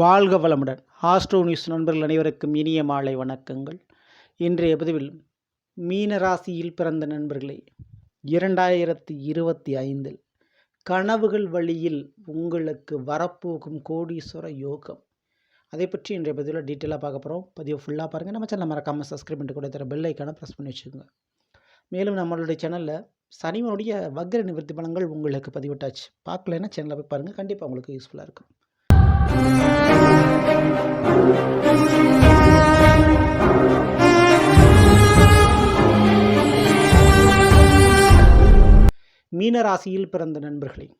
வாழ்க வளமுடன். Astro news நண்பர்கள் அனைவருக்கும் இனிய மாலை வணக்கங்கள். இன்றைய பதிவில் மீன ராசியில் பிறந்த நண்பர்களே இரண்டாயிரத்தி இருபத்தி ஐந்தில் கனவுகள் வழியில் உங்களுக்கு வரப்போகும் கோடீஸ்வர யோகம். அதை பற்றி இன்றைய பதிவில் டீட்டெயிலாக பார்க்க போகிறோம் பதிவு ஃபுல்லாக பாருங்கள் நம்ம சேனல் மறக்காமல் சப்ஸ்கிரைப் பண்ணிட்டு கூட தர பெல் ஐக்கானை ப்ரெஸ் பண்ணி வச்சுக்கோங்க. மேலும் நம்மளுடைய சேனலில் சனிவனுடைய வக்ர நிவர்த்தி பலங்கள் உங்களுக்கு பதிவிட்டாச்சு. பார்க்கலன்னா சேனலில் போய் பாருங்கள் கண்டிப்பாக உங்களுக்கு யூஸ்ஃபுல்லாக இருக்கும். மீனராசியில் பிறந்த நண்பர்களே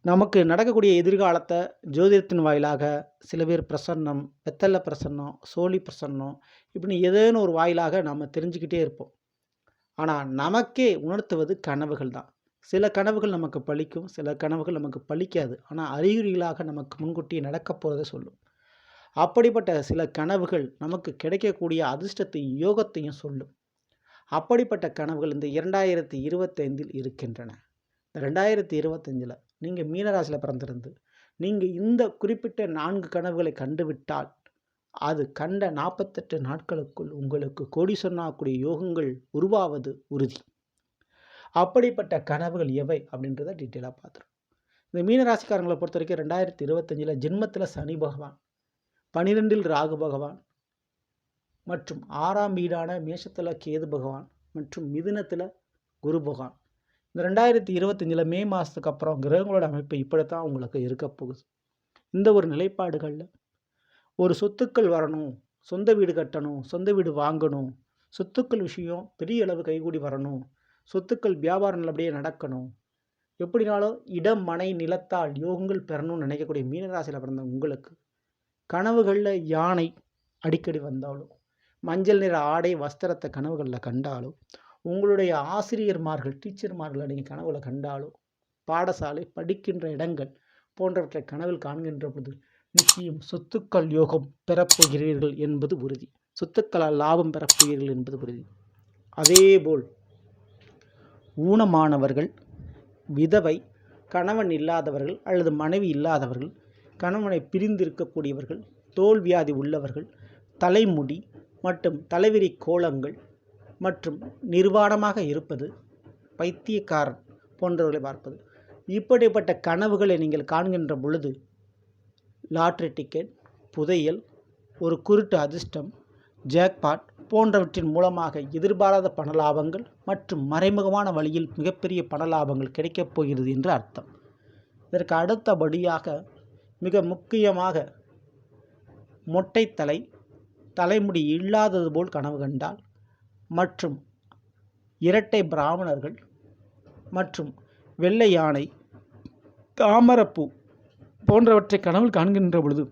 நமக்கு நடக்கக்கூடிய எதிர்காலத்தை ஜோதிடத்தின் வாயிலாக சில பேர் பிரசன்னம் வெத்தலை பிரசன்னம் சோழி பிரசன்னம் இப்படின்னு ஏதேனும் ஒரு வாயிலாக நம்ம தெரிஞ்சுக்கிட்டே இருப்போம். ஆனால் நமக்கே உணர்த்துவது கனவுகள் தான் சில கனவுகள் நமக்கு பழிக்கும் சில கனவுகள் நமக்கு பலிக்காது ஆனால் அறிகுறிகளாக நமக்கு முன்கூட்டியே நடக்க போகிறத சொல்லும். அப்படிப்பட்ட சில கனவுகள் நமக்கு கிடைக்கக்கூடிய அதிர்ஷ்டத்தையும் யோகத்தையும் சொல்லும். அப்படிப்பட்ட கனவுகள் இந்த இரண்டாயிரத்தி இருபத்தைந்தில் இருக்கின்றன. இந்த ரெண்டாயிரத்தி இருபத்தஞ்சில் நீங்கள் மீனராசியில் பிறந்திருந்து நீங்கள் இந்த குறிப்பிட்ட நான்கு கனவுகளை கண்டுவிட்டால் அது கண்ட நாற்பத்தெட்டு நாட்களுக்குள் உங்களுக்கு கோடி சொன்னாக்கூடிய யோகங்கள் உருவாவது உறுதி. அப்படிப்பட்ட கனவுகள் எவை அப்படின்றத டீட்டெயிலாக பார்த்துருவோம் இந்த மீனராசிக்காரங்களை பொறுத்த வரைக்கும் ரெண்டாயிரத்தி இருபத்தஞ்சில் ஜென்மத்தில் சனி பகவான் பனிரெண்டில் ராகு பகவான் மற்றும் ஆறாம் வீடான மேஷத்தில் கேது பகவான் மற்றும் மிதுனத்தில் குரு பகவான். இந்த ரெண்டாயிரத்தி இருபத்தஞ்சில் மே மாதத்துக்கு அப்புறம் கிரகங்களோட அமைப்பு இப்படித்தான் உங்களுக்கு இருக்க போகுது. இந்த ஒரு நிலைப்பாடுகளில் ஒரு சொத்துக்கள் வரணும் சொந்த வீடு கட்டணும் சொந்த வீடு வாங்கணும் சொத்துக்கள் விஷயம் பெரிய அளவு கைகூடி வரணும் சொத்துக்கள் வியாபாரம் நல்லபடியாக நடக்கணும். எப்படினாலும் இடம் மனை நிலத்தால் யோகங்கள் பெறணும்னு நினைக்கக்கூடிய மீனராசியில் பிறந்த உங்களுக்கு கனவுகளில் யானை அடிக்கடி வந்தாலும் மஞ்சள் நிற ஆடை வஸ்திரத்தை கனவுகளில் கண்டாலும் உங்களுடைய ஆசிரியர்மார்கள் டீச்சர்மார்களை நீங்கள் கனவுல கண்டாலும் பாடசாலை படிக்கின்ற இடங்கள் போன்றவற்றை கனவில் காண்கின்ற பொழுது நிச்சயம் சொத்துக்கள் யோகம் பெறப்போகிறீர்கள் என்பது உறுதி. சொத்துக்களால் லாபம் பெறப்போகிறீர்கள் என்பது உறுதி. அதேபோல் ஊனமானவர்கள் விதவை கணவன் இல்லாதவர்கள் அல்லது மனைவி இல்லாதவர்கள் கணவனை பிரிந்திருக்கக்கூடியவர்கள் தோல்வியாதி உள்ளவர்கள் தலைமுடி மற்றும் தலைவிரி கோலங்கள் மற்றும் நிர்வாணமாக இருப்பது பைத்தியக்காரன் போன்றவர்களை பார்ப்பது. இப்படிப்பட்ட கனவுகளை நீங்கள் காண்கின்ற பொழுது லாட்ரி டிக்கெட் புதையல் ஒரு குருட்டு அதிர்ஷ்டம் ஜாக்பாட் போன்றவற்றின் மூலமாக எதிர்பாராத பணலாபங்கள் மற்றும் மறைமுகமான வழியில் மிகப்பெரிய பணலாபங்கள் கிடைக்கப் போகிறது என்று அர்த்தம். இதற்கு அடுத்தபடியாக மிக முக்கியமாக மொட்டைத்தலை தலைமுடி இல்லாதது போல் கனவு கண்டால் மற்றும் இரட்டை பிராமணர்கள் மற்றும் வெள்ளை யானை தாமரப்பூ போன்றவற்றை கனவில் காண்கின்ற பொழுது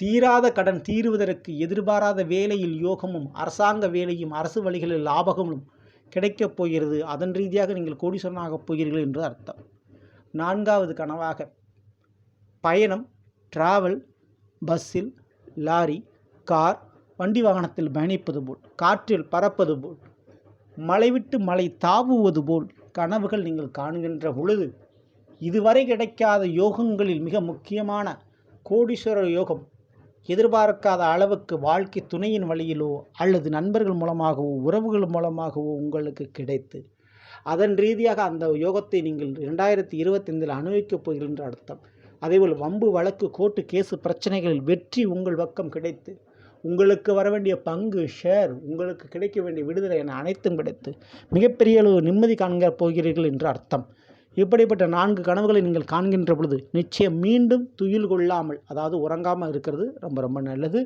தீராத கடன் தீருவதற்கு எதிர்பாராத வேலையில் யோகமும் அரசாங்க வேலையும் அரசு வழிகளில் லாபகமும் கிடைக்கப் போகிறது. அதன் ரீதியாக நீங்கள் கோடீஸ்வரனாகப் போகிறீர்கள் என்று அர்த்தம். நான்காவது கனவாக பயணம் டிராவல் பஸ்ஸில் லாரி கார் வண்டி வாகனத்தில் பயணிப்பது போல் காற்றில் பறப்பது போல் மலை விட்டு மலை தாவுவது போல் கனவுகள் நீங்கள் காண்கின்ற பொழுது இதுவரை கிடைக்காத யோகங்களில் மிக முக்கியமான கோடீஸ்வர யோகம் எதிர்பார்க்காத அளவுக்கு வாழ்க்கை துணையின் வழியிலோ அல்லது நண்பர்கள் மூலமாகவோ உறவுகள் மூலமாகவோ உங்களுக்கு கிடைத்து அதன் ரீதியாக அந்த யோகத்தை நீங்கள் ரெண்டாயிரத்தி இருபத்தைந்தில் அனுபவிக்கப் போகிறீர்கள் என்று அர்த்தம். அதேபோல் வம்பு வழக்கு கோர்ட்டு கேஸு பிரச்சனைகளில் வெற்றி உங்கள் பக்கம் கிடைத்து உங்களுக்கு வர வேண்டிய பங்கு ஷேர் உங்களுக்கு கிடைக்க வேண்டிய விடுதலை என அனைத்தும் கிடைத்து மிகப்பெரிய அளவு நிம்மதி காண்க போகிறீர்கள் என்று அர்த்தம். இப்படிப்பட்ட நான்கு கனவுகளை நீங்கள் காண்கின்ற பொழுது நிச்சயம் மீண்டும் துயில் கொள்ளாமல் அதாவது உறங்காமல் இருக்கிறது ரொம்ப ரொம்ப நல்லது.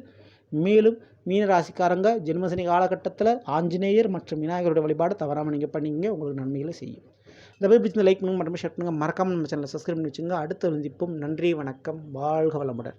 மேலும் மீனராசிக்காரங்க ஜென்மசனி காலகட்டத்தில் ஆஞ்சநேயர் மற்றும் விநாயகருடைய வழிபாடு தவறாமல் நீங்கள் பண்ணிங்க உங்களுக்கு நன்மைகளை செய்யும். இந்த மாதிரி பிடிச்ச லைக் பண்ணுங்க மட்டும் ஷேர் பண்ணுங்கள் மறக்காமல் நம்ம சேனலை சப்ஸ்கிரைப் பண்ணி வச்சுங்க அடுத்த சந்திப்போம் நன்றி வணக்கம் வாழ்க வளமுடன்.